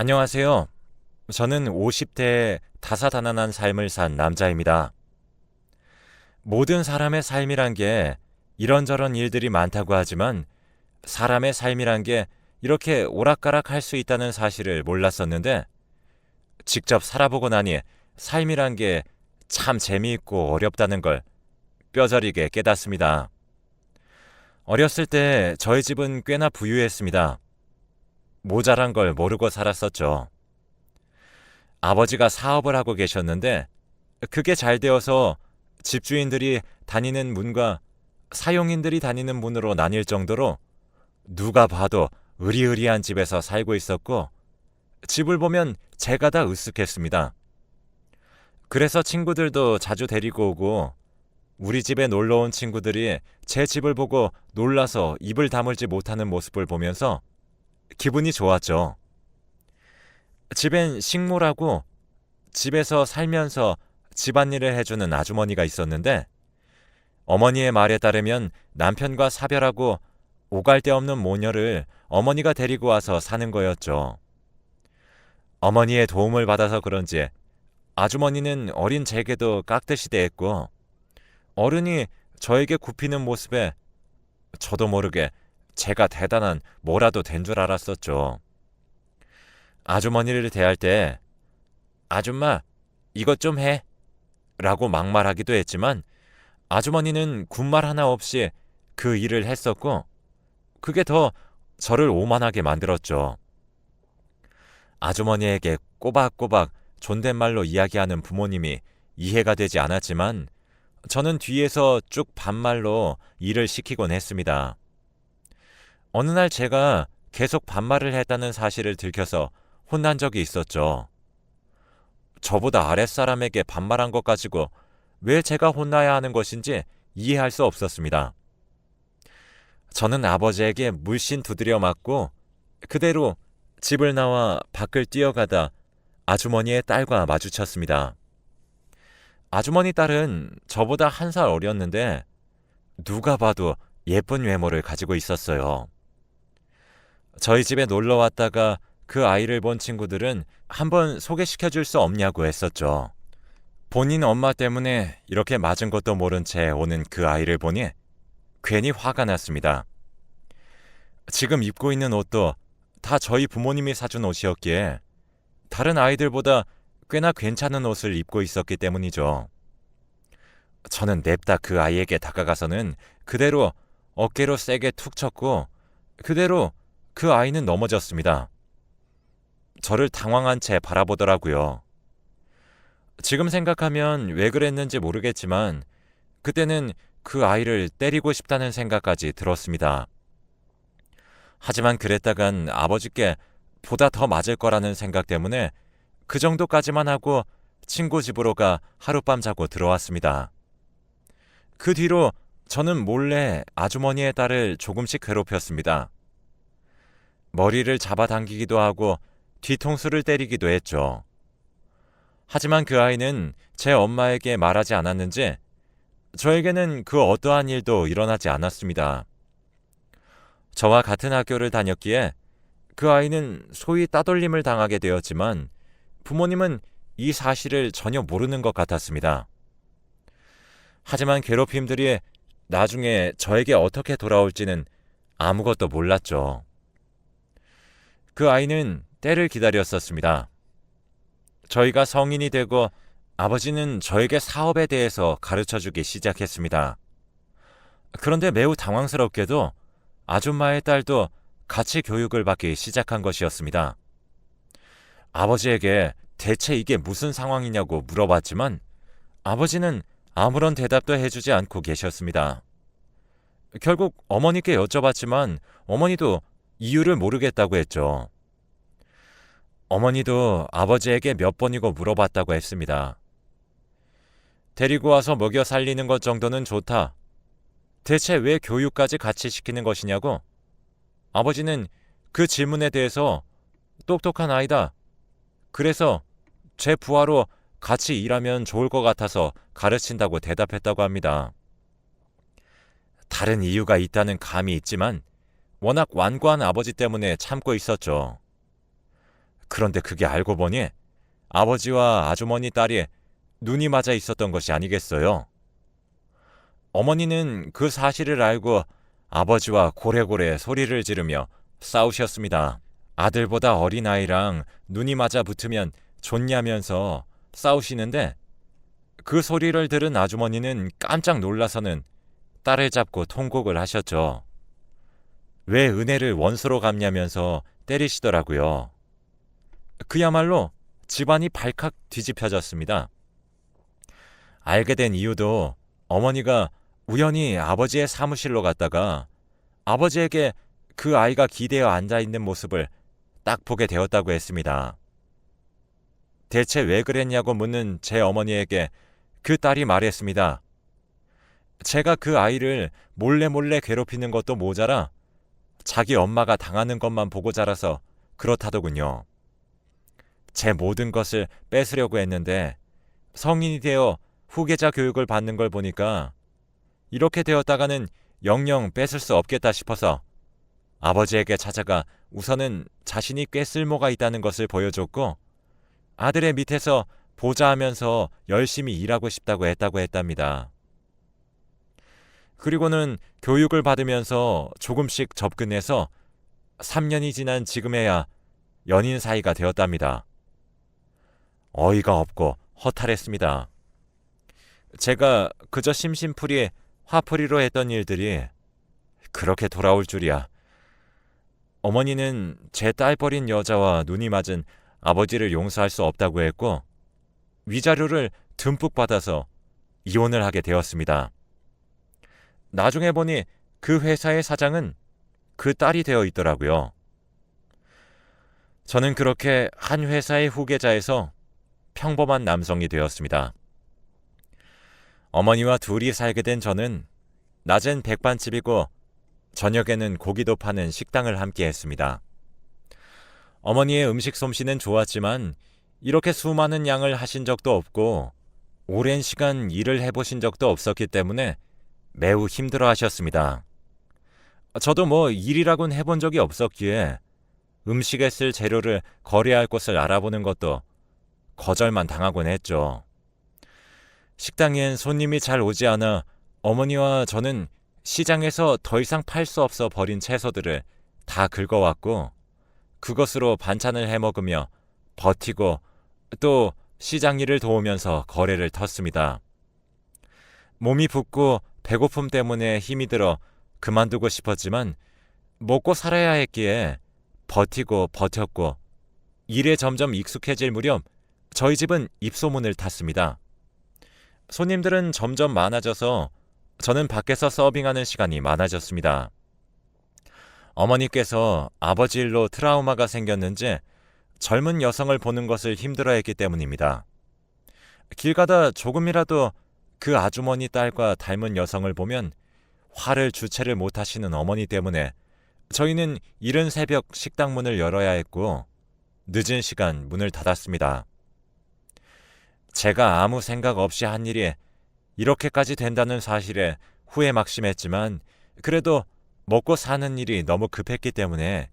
안녕하세요. 저는 50대에 다사다난한 삶을 산 남자입니다. 모든 사람의 삶이란 게 이런저런 일들이 많다고 하지만 사람의 삶이란 게 이렇게 오락가락 할 수 있다는 사실을 몰랐었는데 직접 살아보고 나니 삶이란 게 참 재미있고 어렵다는 걸 뼈저리게 깨닫습니다. 어렸을 때 저희 집은 꽤나 부유했습니다. 모자란 걸 모르고 살았었죠. 아버지가 사업을 하고 계셨는데 그게 잘 되어서 집주인들이 다니는 문과 사용인들이 다니는 문으로 나뉠 정도로 누가 봐도 으리으리한 집에서 살고 있었고 집을 보면 제가 다 으쓱했습니다. 그래서 친구들도 자주 데리고 오고 우리 집에 놀러 온 친구들이 제 집을 보고 놀라서 입을 다물지 못하는 모습을 보면서 기분이 좋았죠. 집엔 식모라고 집에서 살면서 집안일을 해주는 아주머니가 있었는데 어머니의 말에 따르면 남편과 사별하고 오갈 데 없는 모녀를 어머니가 데리고 와서 사는 거였죠. 어머니의 도움을 받아서 그런지 아주머니는 어린 제게도 깍듯이 대했고 어른이 저에게 굽히는 모습에 저도 모르게 제가 대단한 뭐라도 된 줄 알았었죠. 아주머니를 대할 때 아줌마 이것 좀 해. 라고 막말하기도 했지만 아주머니는 군말 하나 없이 그 일을 했었고 그게 더 저를 오만하게 만들었죠. 아주머니에게 꼬박꼬박 존댓말로 이야기하는 부모님이 이해가 되지 않았지만 저는 뒤에서 쭉 반말로 일을 시키곤 했습니다. 어느 날 제가 계속 반말을 했다는 사실을 들켜서 혼난 적이 있었죠. 저보다 아랫사람에게 반말한 것 가지고 왜 제가 혼나야 하는 것인지 이해할 수 없었습니다. 저는 아버지에게 물씬 두드려 맞고 그대로 집을 나와 밖을 뛰어가다 아주머니의 딸과 마주쳤습니다. 아주머니 딸은 저보다 한 살 어렸는데 누가 봐도 예쁜 외모를 가지고 있었어요. 저희 집에 놀러 왔다가 그 아이를 본 친구들은 한번 소개시켜 줄 수 없냐고 했었죠. 본인 엄마 때문에 이렇게 맞은 것도 모른 채 오는 그 아이를 보니 괜히 화가 났습니다. 지금 입고 있는 옷도 다 저희 부모님이 사준 옷이었기에 다른 아이들보다 꽤나 괜찮은 옷을 입고 있었기 때문이죠. 저는 냅다 그 아이에게 다가가서는 그대로 어깨로 세게 툭 쳤고 그대로 그 아이는 넘어졌습니다. 저를 당황한 채 바라보더라고요. 지금 생각하면 왜 그랬는지 모르겠지만 그때는 그 아이를 때리고 싶다는 생각까지 들었습니다. 하지만 그랬다간 아버지께 보다 더 맞을 거라는 생각 때문에 그 정도까지만 하고 친구 집으로 가 하룻밤 자고 들어왔습니다. 그 뒤로 저는 몰래 아주머니의 딸을 조금씩 괴롭혔습니다. 머리를 잡아당기기도 하고 뒤통수를 때리기도 했죠. 하지만 그 아이는 제 엄마에게 말하지 않았는지 저에게는 그 어떠한 일도 일어나지 않았습니다. 저와 같은 학교를 다녔기에 그 아이는 소위 따돌림을 당하게 되었지만 부모님은 이 사실을 전혀 모르는 것 같았습니다. 하지만 괴롭힘들이 나중에 저에게 어떻게 돌아올지는 아무것도 몰랐죠. 그 아이는 때를 기다렸었습니다. 저희가 성인이 되고 아버지는 저에게 사업에 대해서 가르쳐 주기 시작했습니다. 그런데 매우 당황스럽게도 아줌마의 딸도 같이 교육을 받기 시작한 것이었습니다. 아버지에게 대체 이게 무슨 상황이냐고 물어봤지만 아버지는 아무런 대답도 해주지 않고 계셨습니다. 결국 어머니께 여쭤봤지만 어머니도 이유를 모르겠다고 했죠. 어머니도 아버지에게 몇 번이고 물어봤다고 했습니다. 데리고 와서 먹여 살리는 것 정도는 좋다. 대체 왜 교육까지 같이 시키는 것이냐고? 아버지는 그 질문에 대해서 똑똑한 아이다. 그래서 제 부하로 같이 일하면 좋을 것 같아서 가르친다고 대답했다고 합니다. 다른 이유가 있다는 감이 있지만 워낙 완고한 아버지 때문에 참고 있었죠. 그런데 그게 알고 보니 아버지와 아주머니 딸이 눈이 맞아 있었던 것이 아니겠어요. 어머니는 그 사실을 알고 아버지와 고래고래 소리를 지르며 싸우셨습니다. 아들보다 어린 아이랑 눈이 맞아 붙으면 좋냐면서 싸우시는데 그 소리를 들은 아주머니는 깜짝 놀라서는 딸을 잡고 통곡을 하셨죠. 왜 은혜를 원수로 갚냐면서 때리시더라고요. 그야말로 집안이 발칵 뒤집혀졌습니다. 알게 된 이유도 어머니가 우연히 아버지의 사무실로 갔다가 아버지에게 그 아이가 기대어 앉아 있는 모습을 딱 보게 되었다고 했습니다. 대체 왜 그랬냐고 묻는 제 어머니에게 그 딸이 말했습니다. 제가 그 아이를 몰래 몰래 괴롭히는 것도 모자라 자기 엄마가 당하는 것만 보고 자라서 그렇다더군요. 제 모든 것을 뺏으려고 했는데 성인이 되어 후계자 교육을 받는 걸 보니까 이렇게 되었다가는 영영 뺏을 수 없겠다 싶어서 아버지에게 찾아가 우선은 자신이 꽤 쓸모가 있다는 것을 보여줬고 아들의 밑에서 보좌하면서 열심히 일하고 싶다고 했다고 했답니다. 그리고는 교육을 받으면서 조금씩 접근해서 3년이 지난 지금에야 연인 사이가 되었답니다. 어이가 없고 허탈했습니다. 제가 그저 심심풀이 화풀이로 했던 일들이 그렇게 돌아올 줄이야. 어머니는 제 딸 버린 여자와 눈이 맞은 아버지를 용서할 수 없다고 했고 위자료를 듬뿍 받아서 이혼을 하게 되었습니다. 나중에 보니 그 회사의 사장은 그 딸이 되어 있더라고요. 저는 그렇게 한 회사의 후계자에서 평범한 남성이 되었습니다. 어머니와 둘이 살게 된 저는 낮엔 백반집이고 저녁에는 고기도 파는 식당을 함께 했습니다. 어머니의 음식 솜씨는 좋았지만 이렇게 수많은 양을 하신 적도 없고 오랜 시간 일을 해보신 적도 없었기 때문에 매우 힘들어 하셨습니다. 저도 뭐 일이라곤 해본 적이 없었기에 음식에 쓸 재료를 거래할 곳을 알아보는 것도 거절만 당하곤 했죠. 식당엔 손님이 잘 오지 않아 어머니와 저는 시장에서 더 이상 팔 수 없어 버린 채소들을 다 긁어왔고 그것으로 반찬을 해 먹으며 버티고 또 시장 일을 도우면서 거래를 텄습니다. 몸이 붓고 배고픔 때문에 힘이 들어 그만두고 싶었지만 먹고 살아야 했기에 버티고 버텼고 일에 점점 익숙해질 무렵 저희 집은 입소문을 탔습니다. 손님들은 점점 많아져서 저는 밖에서 서빙하는 시간이 많아졌습니다. 어머니께서 아버지 일로 트라우마가 생겼는지 젊은 여성을 보는 것을 힘들어했기 때문입니다. 길 가다 조금이라도 그 아주머니 딸과 닮은 여성을 보면 화를 주체를 못하시는 어머니 때문에 저희는 이른 새벽 식당 문을 열어야 했고 늦은 시간 문을 닫았습니다. 제가 아무 생각 없이 한 일이 이렇게까지 된다는 사실에 후회 막심했지만 그래도 먹고 사는 일이 너무 급했기 때문에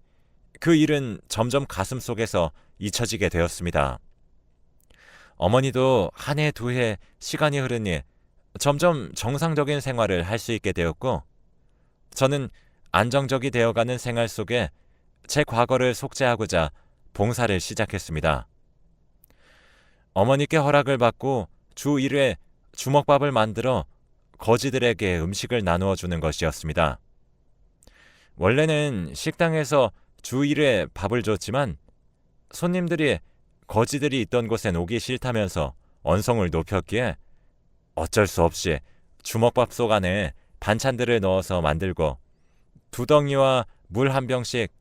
그 일은 점점 가슴 속에서 잊혀지게 되었습니다. 어머니도 한 해, 두 해 시간이 흐르니 점점 정상적인 생활을 할 수 있게 되었고, 저는 안정적이 되어가는 생활 속에 제 과거를 속죄하고자 봉사를 시작했습니다. 어머니께 허락을 받고 주 1회 주먹밥을 만들어 거지들에게 음식을 나누어 주는 것이었습니다. 원래는 식당에서 주 1회 밥을 줬지만 손님들이 거지들이 있던 곳엔 오기 싫다면서 언성을 높였기에 어쩔 수 없이 주먹밥 속 안에 반찬들을 넣어서 만들고 두덩이와 물 한 병씩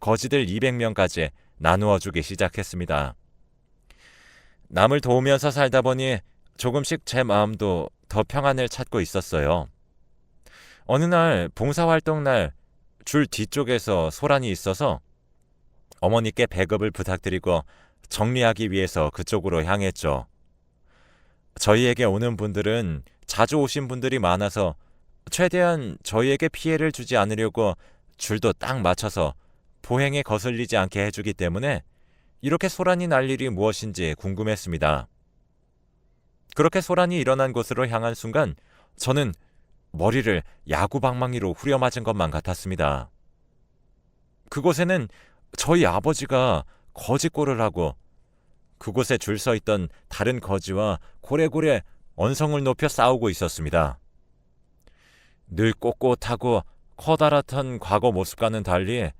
거지들 200명까지 나누어 주기 시작했습니다. 남을 도우면서 살다 보니 조금씩 제 마음도 더 평안을 찾고 있었어요. 어느 날 봉사활동 날 줄 뒤쪽에서 소란이 있어서 어머니께 배급을 부탁드리고 정리하기 위해서 그쪽으로 향했죠. 저희에게 오는 분들은 자주 오신 분들이 많아서 최대한 저희에게 피해를 주지 않으려고 줄도 딱 맞춰서 보행에 거슬리지 않게 해주기 때문에 이렇게 소란이 날 일이 무엇인지 궁금했습니다. 그렇게 소란이 일어난 곳으로 향한 순간 저는 머리를 야구 방망이로 후려맞은 것만 같았습니다. 그곳에는 저희 아버지가 거지골을 하고 그곳에 줄 서 있던 다른 거지와 고래고래 언성을 높여 싸우고 있었습니다. 늘 꼿꼿하고 커다랗던 과거 모습과는 달리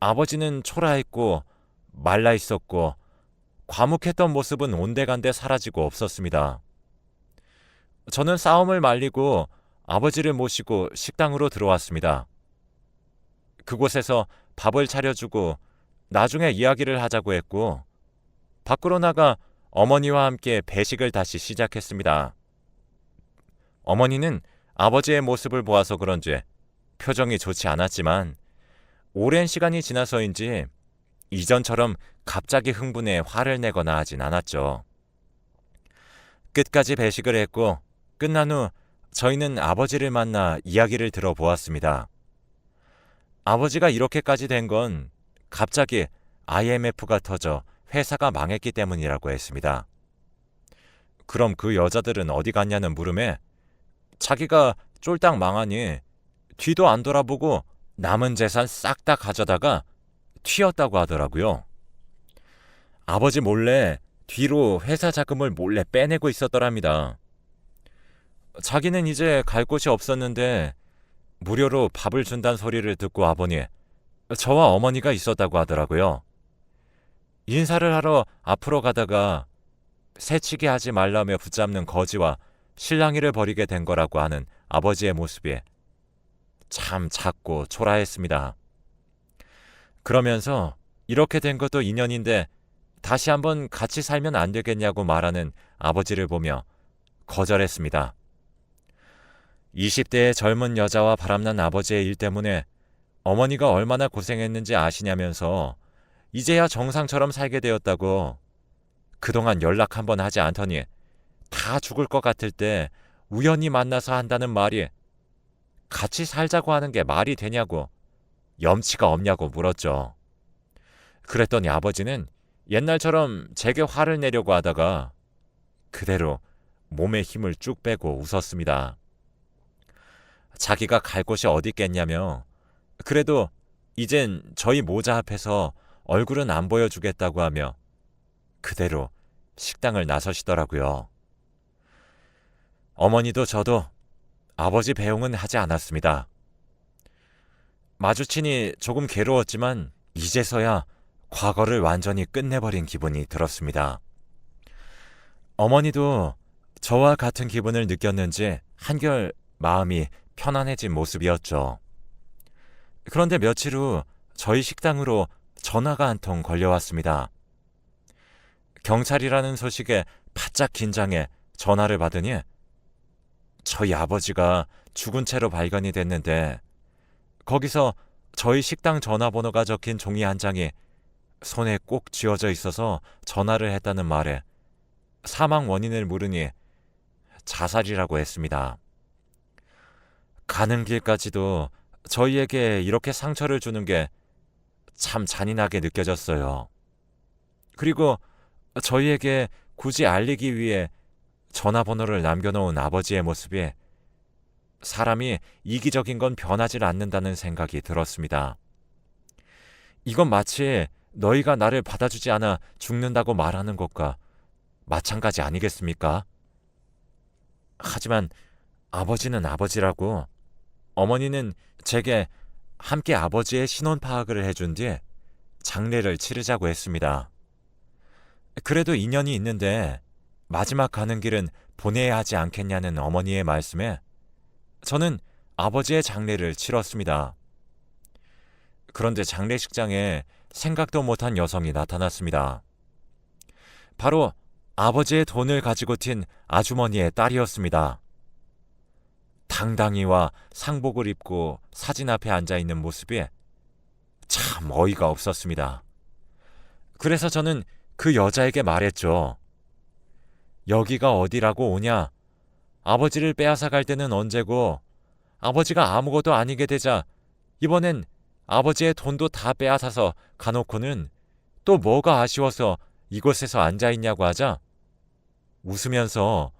아버지는 초라했고 말라 있었고 과묵했던 모습은 온데간데 사라지고 없었습니다. 저는 싸움을 말리고 아버지를 모시고 식당으로 들어왔습니다. 그곳에서 밥을 차려주고 나중에 이야기를 하자고 했고 밖으로 나가 어머니와 함께 배식을 다시 시작했습니다. 어머니는 아버지의 모습을 보아서 그런지 표정이 좋지 않았지만 오랜 시간이 지나서인지 이전처럼 갑자기 흥분해 화를 내거나 하진 않았죠. 끝까지 배식을 했고 끝난 후 저희는 아버지를 만나 이야기를 들어보았습니다. 아버지가 이렇게까지 된 건 갑자기 IMF가 터져 회사가 망했기 때문이라고 했습니다. 그럼 그 여자들은 어디 갔냐는 물음에 자기가 쫄딱 망하니 뒤도 안 돌아보고 남은 재산 싹 다 가져다가 튀었다고 하더라고요. 아버지 몰래 뒤로 회사 자금을 몰래 빼내고 있었더랍니다. 자기는 이제 갈 곳이 없었는데 무료로 밥을 준다는 소리를 듣고 와보니 저와 어머니가 있었다고 하더라고요. 인사를 하러 앞으로 가다가 새치기 하지 말라며 붙잡는 거지와 실랑이를 벌이게 된 거라고 하는 아버지의 모습이 참 작고 초라했습니다. 그러면서 이렇게 된 것도 인연인데 다시 한번 같이 살면 안 되겠냐고 말하는 아버지를 보며 거절했습니다. 20대의 젊은 여자와 바람난 아버지의 일 때문에 어머니가 얼마나 고생했는지 아시냐면서 이제야 정상처럼 살게 되었다고 그동안 연락 한번 하지 않더니 다 죽을 것 같을 때 우연히 만나서 한다는 말이 같이 살자고 하는 게 말이 되냐고 염치가 없냐고 물었죠. 그랬더니 아버지는 옛날처럼 제게 화를 내려고 하다가 그대로 몸에 힘을 쭉 빼고 웃었습니다. 자기가 갈 곳이 어디 있겠냐며 그래도 이젠 저희 모자 앞에서 얼굴은 안 보여주겠다고 하며 그대로 식당을 나서시더라고요. 어머니도 저도 아버지 배웅은 하지 않았습니다. 마주치니 조금 괴로웠지만 이제서야 과거를 완전히 끝내버린 기분이 들었습니다. 어머니도 저와 같은 기분을 느꼈는지 한결 마음이 편안해진 모습이었죠. 그런데 며칠 후 저희 식당으로 전화가 한 통 걸려왔습니다. 경찰이라는 소식에 바짝 긴장해 전화를 받으니 저희 아버지가 죽은 채로 발견이 됐는데 거기서 저희 식당 전화번호가 적힌 종이 한 장이 손에 꼭 쥐어져 있어서 전화를 했다는 말에 사망 원인을 물으니 자살이라고 했습니다. 가는 길까지도 저희에게 이렇게 상처를 주는 게 참 잔인하게 느껴졌어요. 그리고 저희에게 굳이 알리기 위해 전화번호를 남겨놓은 아버지의 모습이 사람이 이기적인 건 변하질 않는다는 생각이 들었습니다. 이건 마치 너희가 나를 받아주지 않아 죽는다고 말하는 것과 마찬가지 아니겠습니까? 하지만 아버지는 아버지라고 어머니는 제게 함께 아버지의 신원 파악을 해준 뒤 장례를 치르자고 했습니다. 그래도 인연이 있는데 마지막 가는 길은 보내야 하지 않겠냐는 어머니의 말씀에 저는 아버지의 장례를 치렀습니다. 그런데 장례식장에 생각도 못한 여성이 나타났습니다. 바로 아버지의 돈을 가지고 튄 아주머니의 딸이었습니다. 당당히와 상복을 입고 사진 앞에 앉아 있는 모습이 참 어이가 없었습니다. 그래서 저는 그 여자에게 말했죠. 여기가 어디라고 오냐? 아버지를 빼앗아 갈 때는 언제고 아버지가 아무것도 아니게 되자 이번엔 아버지의 돈도 다 빼앗아서 가놓고는 또 뭐가 아쉬워서 이곳에서 앉아 있냐고 하자 웃으면서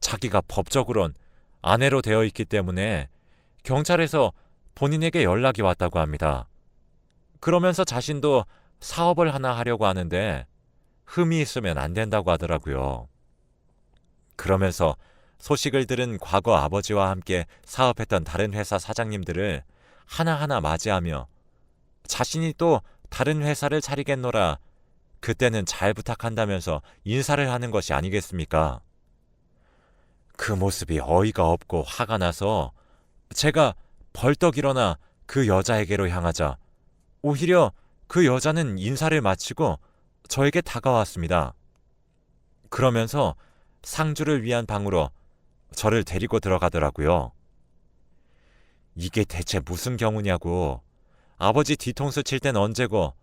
자기가 법적으론 아내로 되어 있기 때문에 경찰에서 본인에게 연락이 왔다고 합니다. 그러면서 자신도 사업을 하나 하려고 하는데 흠이 있으면 안 된다고 하더라고요. 그러면서 소식을 들은 과거 아버지와 함께 사업했던 다른 회사 사장님들을 하나하나 맞이하며 자신이 또 다른 회사를 차리겠노라 그때는 잘 부탁한다면서 인사를 하는 것이 아니겠습니까? 그 모습이 어이가 없고 화가 나서 제가 벌떡 일어나 그 여자에게로 향하자 오히려 그 여자는 인사를 마치고 저에게 다가왔습니다. 그러면서 상주를 위한 방으로 저를 데리고 들어가더라고요. 이게 대체 무슨 경우냐고. 아버지 뒤통수 칠 땐 언제고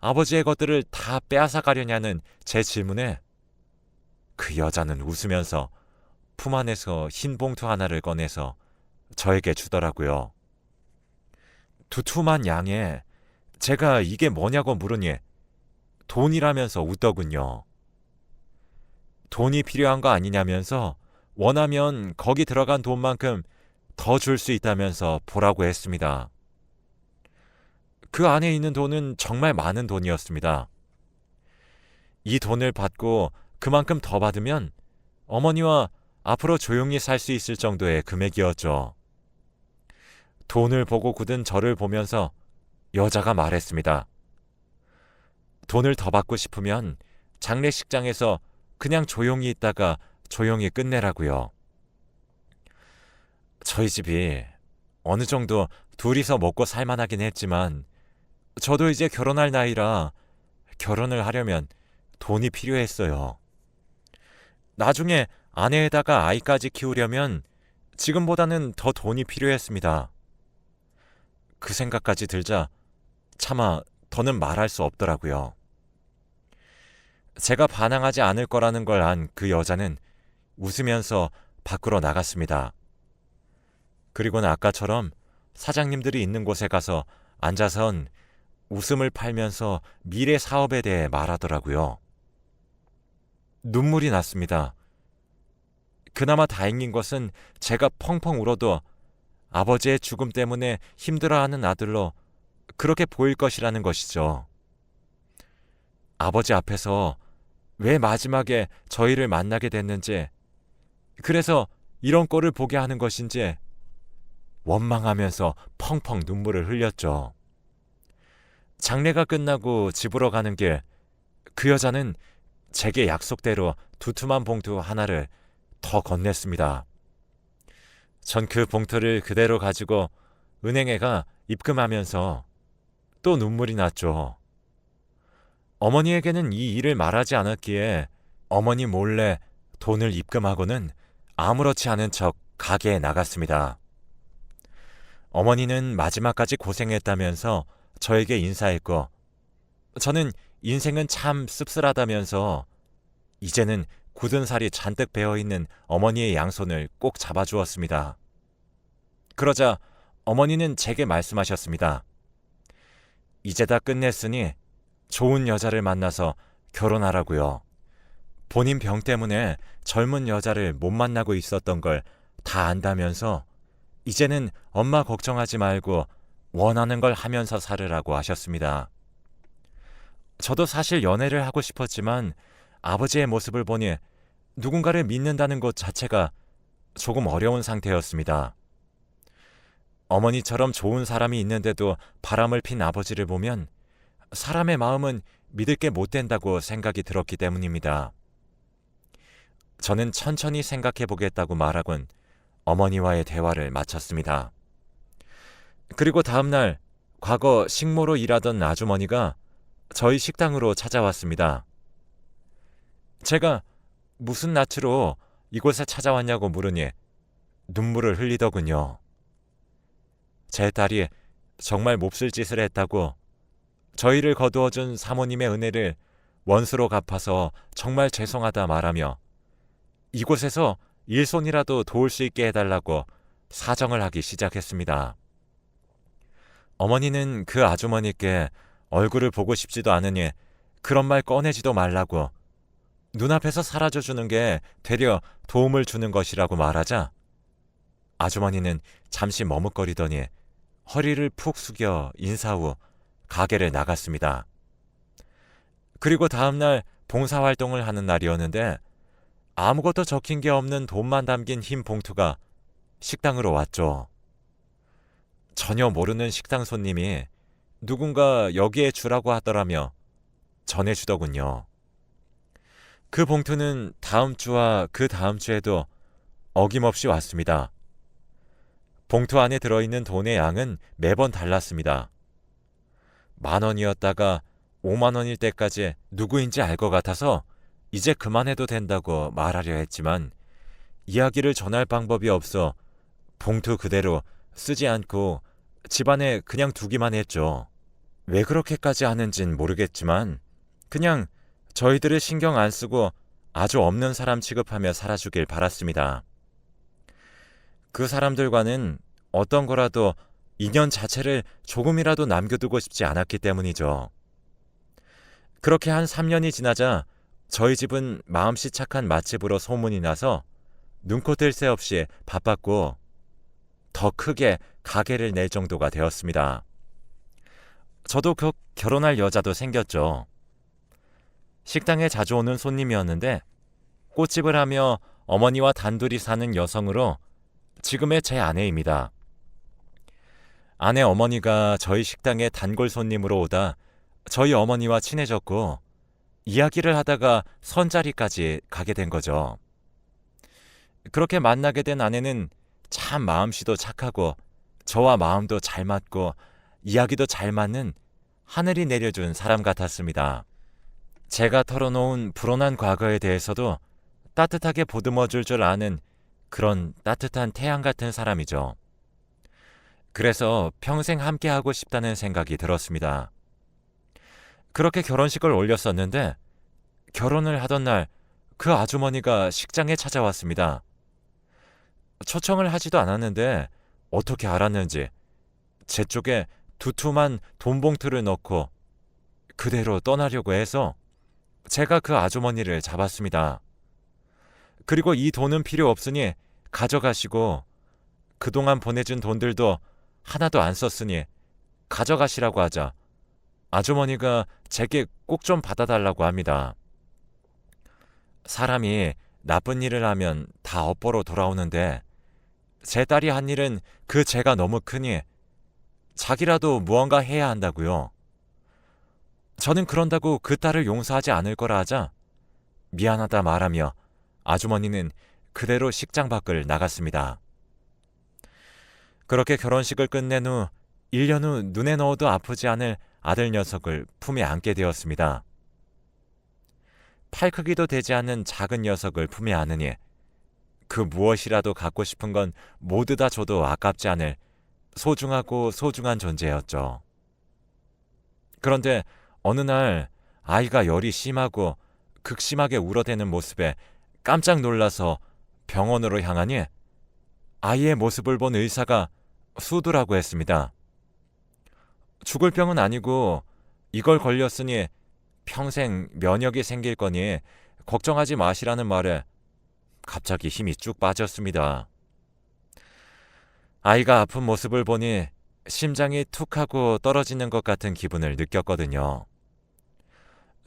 아버지의 것들을 다 빼앗아 가려냐는 제 질문에 그 여자는 웃으면서 품 안에서 흰 봉투 하나를 꺼내서 저에게 주더라고요. 두툼한 양에 제가 이게 뭐냐고 물으니 돈이라면서 웃더군요. 돈이 필요한 거 아니냐면서 원하면 거기 들어간 돈만큼 더 줄 수 있다면서 보라고 했습니다. 그 안에 있는 돈은 정말 많은 돈이었습니다. 이 돈을 받고 그만큼 더 받으면 어머니와 앞으로 조용히 살 수 있을 정도의 금액이었죠. 돈을 보고 굳은 저를 보면서 여자가 말했습니다. 돈을 더 받고 싶으면 장례식장에서 그냥 조용히 있다가 조용히 끝내라고요. 저희 집이 어느 정도 둘이서 먹고 살만하긴 했지만 저도 이제 결혼할 나이라 결혼을 하려면 돈이 필요했어요. 나중에 아내에다가 아이까지 키우려면 지금보다는 더 돈이 필요했습니다. 그 생각까지 들자 차마 더는 말할 수 없더라고요. 제가 반항하지 않을 거라는 걸 안 그 여자는 웃으면서 밖으로 나갔습니다. 그리고는 아까처럼 사장님들이 있는 곳에 가서 앉아선 웃음을 팔면서 미래 사업에 대해 말하더라고요. 눈물이 났습니다. 그나마 다행인 것은 제가 펑펑 울어도 아버지의 죽음 때문에 힘들어하는 아들로 그렇게 보일 것이라는 것이죠. 아버지 앞에서 왜 마지막에 저희를 만나게 됐는지, 그래서 이런 꼴을 보게 하는 것인지 원망하면서 펑펑 눈물을 흘렸죠. 장례가 끝나고 집으로 가는 길, 그 여자는 제게 약속대로 두툼한 봉투 하나를 더 건넸습니다. 전 그 봉투를 그대로 가지고 은행에 가 입금하면서 또 눈물이 났죠. 어머니에게는 이 일을 말하지 않았기에 어머니 몰래 돈을 입금하고는 아무렇지 않은 척 가게에 나갔습니다. 어머니는 마지막까지 고생했다면서 저에게 인사했고, 저는 인생은 참 씁쓸하다면서 이제는 굳은 살이 잔뜩 배어 있는 어머니의 양손을 꼭 잡아주었습니다. 그러자 어머니는 제게 말씀하셨습니다. 이제 다 끝냈으니 좋은 여자를 만나서 결혼하라고요. 본인 병 때문에 젊은 여자를 못 만나고 있었던 걸 다 안다면서 이제는 엄마 걱정하지 말고 원하는 걸 하면서 살으라고 하셨습니다. 저도 사실 연애를 하고 싶었지만 아버지의 모습을 보니 누군가를 믿는다는 것 자체가 조금 어려운 상태였습니다. 어머니처럼 좋은 사람이 있는데도 바람을 핀 아버지를 보면 사람의 마음은 믿을 게 못 된다고 생각이 들었기 때문입니다. 저는 천천히 생각해 보겠다고 말하곤 어머니와의 대화를 마쳤습니다. 그리고 다음날 과거 식모로 일하던 아주머니가 저희 식당으로 찾아왔습니다. 제가 무슨 낯으로 이곳에 찾아왔냐고 물으니 눈물을 흘리더군요. 제 딸이 정말 몹쓸 짓을 했다고 저희를 거두어준 사모님의 은혜를 원수로 갚아서 정말 죄송하다 말하며 이곳에서 일손이라도 도울 수 있게 해달라고 사정을 하기 시작했습니다. 어머니는 그 아주머니께 얼굴을 보고 싶지도 않으니 그런 말 꺼내지도 말라고. 눈앞에서 사라져 주는 게 되려 도움을 주는 것이라고 말하자 아주머니는 잠시 머뭇거리더니 허리를 푹 숙여 인사 후 가게를 나갔습니다. 그리고 다음날 봉사활동을 하는 날이었는데 아무것도 적힌 게 없는 돈만 담긴 흰 봉투가 식당으로 왔죠. 전혀 모르는 식당 손님이 누군가 여기에 주라고 하더라며 전해주더군요. 그 봉투는 다음 주와 그 다음 주에도 어김없이 왔습니다. 봉투 안에 들어있는 돈의 양은 매번 달랐습니다. 만 원이었다가 5만 원일 때까지 누구인지 알 것 같아서 이제 그만해도 된다고 말하려 했지만 이야기를 전할 방법이 없어 봉투 그대로 쓰지 않고 집안에 그냥 두기만 했죠. 왜 그렇게까지 하는진 모르겠지만 그냥 저희들을 신경 안 쓰고 아주 없는 사람 취급하며 살아주길 바랐습니다. 그 사람들과는 어떤 거라도 인연 자체를 조금이라도 남겨두고 싶지 않았기 때문이죠. 그렇게 한 3년이 지나자 저희 집은 마음씨 착한 맛집으로 소문이 나서 눈코 뜰 새 없이 바빴고 더 크게 가게를 낼 정도가 되었습니다. 저도 그 결혼할 여자도 생겼죠. 식당에 자주 오는 손님이었는데 꽃집을 하며 어머니와 단둘이 사는 여성으로 지금의 제 아내입니다. 아내 어머니가 저희 식당에 단골 손님으로 오다 저희 어머니와 친해졌고 이야기를 하다가 선자리까지 가게 된 거죠. 그렇게 만나게 된 아내는 참 마음씨도 착하고 저와 마음도 잘 맞고 이야기도 잘 맞는 하늘이 내려준 사람 같았습니다. 제가 털어놓은 불온한 과거에 대해서도 따뜻하게 보듬어 줄 줄 아는 그런 따뜻한 태양 같은 사람이죠. 그래서 평생 함께하고 싶다는 생각이 들었습니다. 그렇게 결혼식을 올렸었는데 결혼을 하던 날 그 아주머니가 식장에 찾아왔습니다. 초청을 하지도 않았는데 어떻게 알았는지 제 쪽에 두툼한 돈봉투를 넣고 그대로 떠나려고 해서 제가 그 아주머니를 잡았습니다. 그리고 이 돈은 필요 없으니 가져가시고 그동안 보내준 돈들도 하나도 안 썼으니 가져가시라고 하자 아주머니가 제게 꼭 좀 받아달라고 합니다. 사람이 나쁜 일을 하면 다 업보로 돌아오는데 제 딸이 한 일은 그 죄가 너무 크니 자기라도 무언가 해야 한다고요. 저는 그런다고 그 딸을 용서하지 않을 거라 하자 미안하다 말하며 아주머니는 그대로 식장 밖을 나갔습니다. 그렇게 결혼식을 끝낸 후 1년 후 눈에 넣어도 아프지 않을 아들 녀석을 품에 안게 되었습니다. 팔 크기도 되지 않는 작은 녀석을 품에 안으니 그 무엇이라도 갖고 싶은 건 모두 다 줘도 아깝지 않을 소중하고 소중한 존재였죠. 그런데 어느 날 아이가 열이 심하고 극심하게 울어대는 모습에 깜짝 놀라서 병원으로 향하니 아이의 모습을 본 의사가 수두라고 했습니다. 죽을 병은 아니고 이걸 걸렸으니 평생 면역이 생길 거니 걱정하지 마시라는 말에 갑자기 힘이 쭉 빠졌습니다. 아이가 아픈 모습을 보니 심장이 툭 하고 떨어지는 것 같은 기분을 느꼈거든요.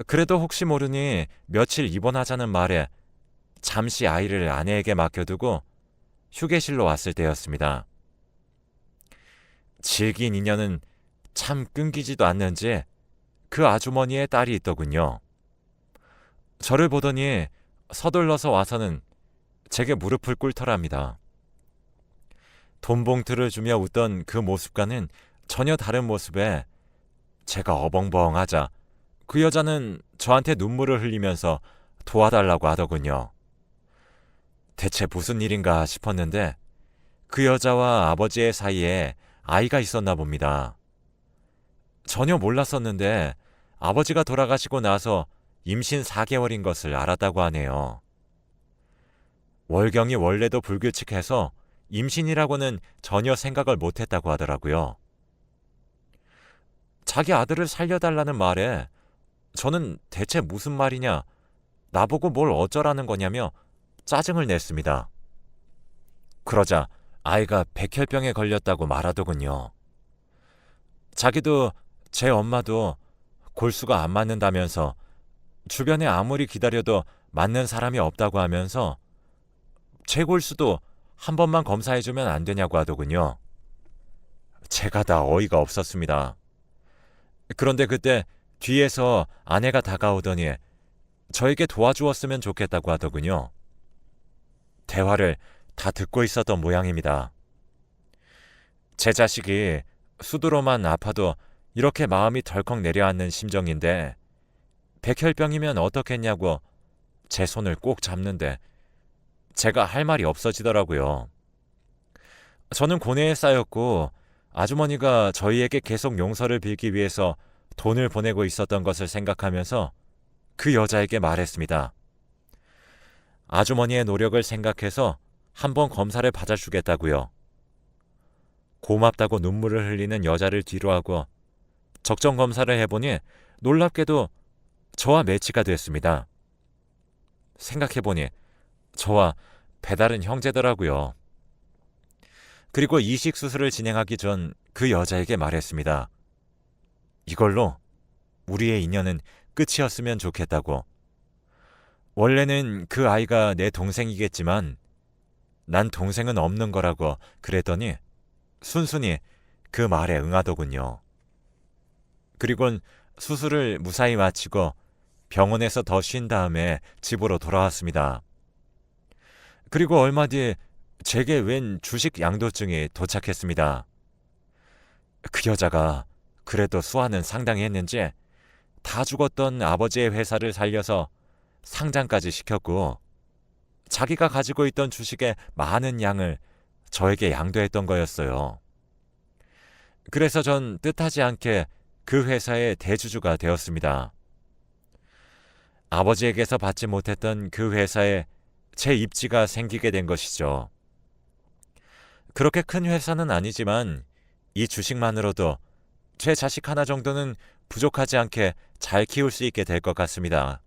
그래도 혹시 모르니 며칠 입원하자는 말에 잠시 아이를 아내에게 맡겨두고 휴게실로 왔을 때였습니다. 질긴 인연은 참 끊기지도 않는지 그 아주머니의 딸이 있더군요. 저를 보더니 서둘러서 와서는 제게 무릎을 꿇더랍니다. 돈 봉투를 주며 웃던 그 모습과는 전혀 다른 모습에 제가 어벙벙하자 그 여자는 저한테 눈물을 흘리면서 도와달라고 하더군요. 대체 무슨 일인가 싶었는데 그 여자와 아버지의 사이에 아이가 있었나 봅니다. 전혀 몰랐었는데 아버지가 돌아가시고 나서 임신 4개월인 것을 알았다고 하네요. 월경이 원래도 불규칙해서 임신이라고는 전혀 생각을 못했다고 하더라고요. 자기 아들을 살려달라는 말에 저는 대체 무슨 말이냐, 나보고 뭘 어쩌라는 거냐며 짜증을 냈습니다. 그러자 아이가 백혈병에 걸렸다고 말하더군요. 자기도 제 엄마도 골수가 안 맞는다면서 주변에 아무리 기다려도 맞는 사람이 없다고 하면서 제 골수도 한 번만 검사해주면 안 되냐고 하더군요. 제가 다 어이가 없었습니다. 그런데 그때 뒤에서 아내가 다가오더니 저에게 도와주었으면 좋겠다고 하더군요. 대화를 다 듣고 있었던 모양입니다. 제 자식이 수두로만 아파도 이렇게 마음이 덜컥 내려앉는 심정인데 백혈병이면 어떻겠냐고 제 손을 꼭 잡는데 제가 할 말이 없어지더라고요. 저는 고뇌에 쌓였고 아주머니가 저희에게 계속 용서를 빌기 위해서 돈을 보내고 있었던 것을 생각하면서 그 여자에게 말했습니다. 아주머니의 노력을 생각해서 한번 검사를 받아주겠다고요. 고맙다고 눈물을 흘리는 여자를 뒤로 하고 적정 검사를 해보니 놀랍게도 저와 매치가 됐습니다. 생각해보니 저와 배달은 형제더라고요. 그리고 이식 수술을 진행하기 전 그 여자에게 말했습니다. 이걸로 우리의 인연은 끝이었으면 좋겠다고. 원래는 그 아이가 내 동생이겠지만 난 동생은 없는 거라고 그랬더니 순순히 그 말에 응하더군요. 그리곤 수술을 무사히 마치고 병원에서 더 쉰 다음에 집으로 돌아왔습니다. 그리고 얼마 뒤에 제게 웬 주식 양도증이 도착했습니다. 그 여자가 그래도 수완은 상당히 했는지 다 죽었던 아버지의 회사를 살려서 상장까지 시켰고 자기가 가지고 있던 주식의 많은 양을 저에게 양도했던 거였어요. 그래서 전 뜻하지 않게 그 회사의 대주주가 되었습니다. 아버지에게서 받지 못했던 그 회사에 제 입지가 생기게 된 것이죠. 그렇게 큰 회사는 아니지만 이 주식만으로도 제 자식 하나 정도는 부족하지 않게 잘 키울 수 있게 될 것 같습니다.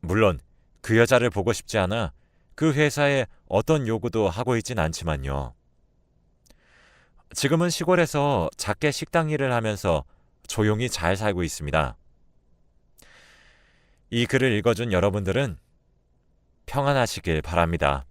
물론 그 여자를 보고 싶지 않아 그 회사에 어떤 요구도 하고 있진 않지만요. 지금은 시골에서 작게 식당 일을 하면서 조용히 잘 살고 있습니다. 이 글을 읽어준 여러분들은 평안하시길 바랍니다.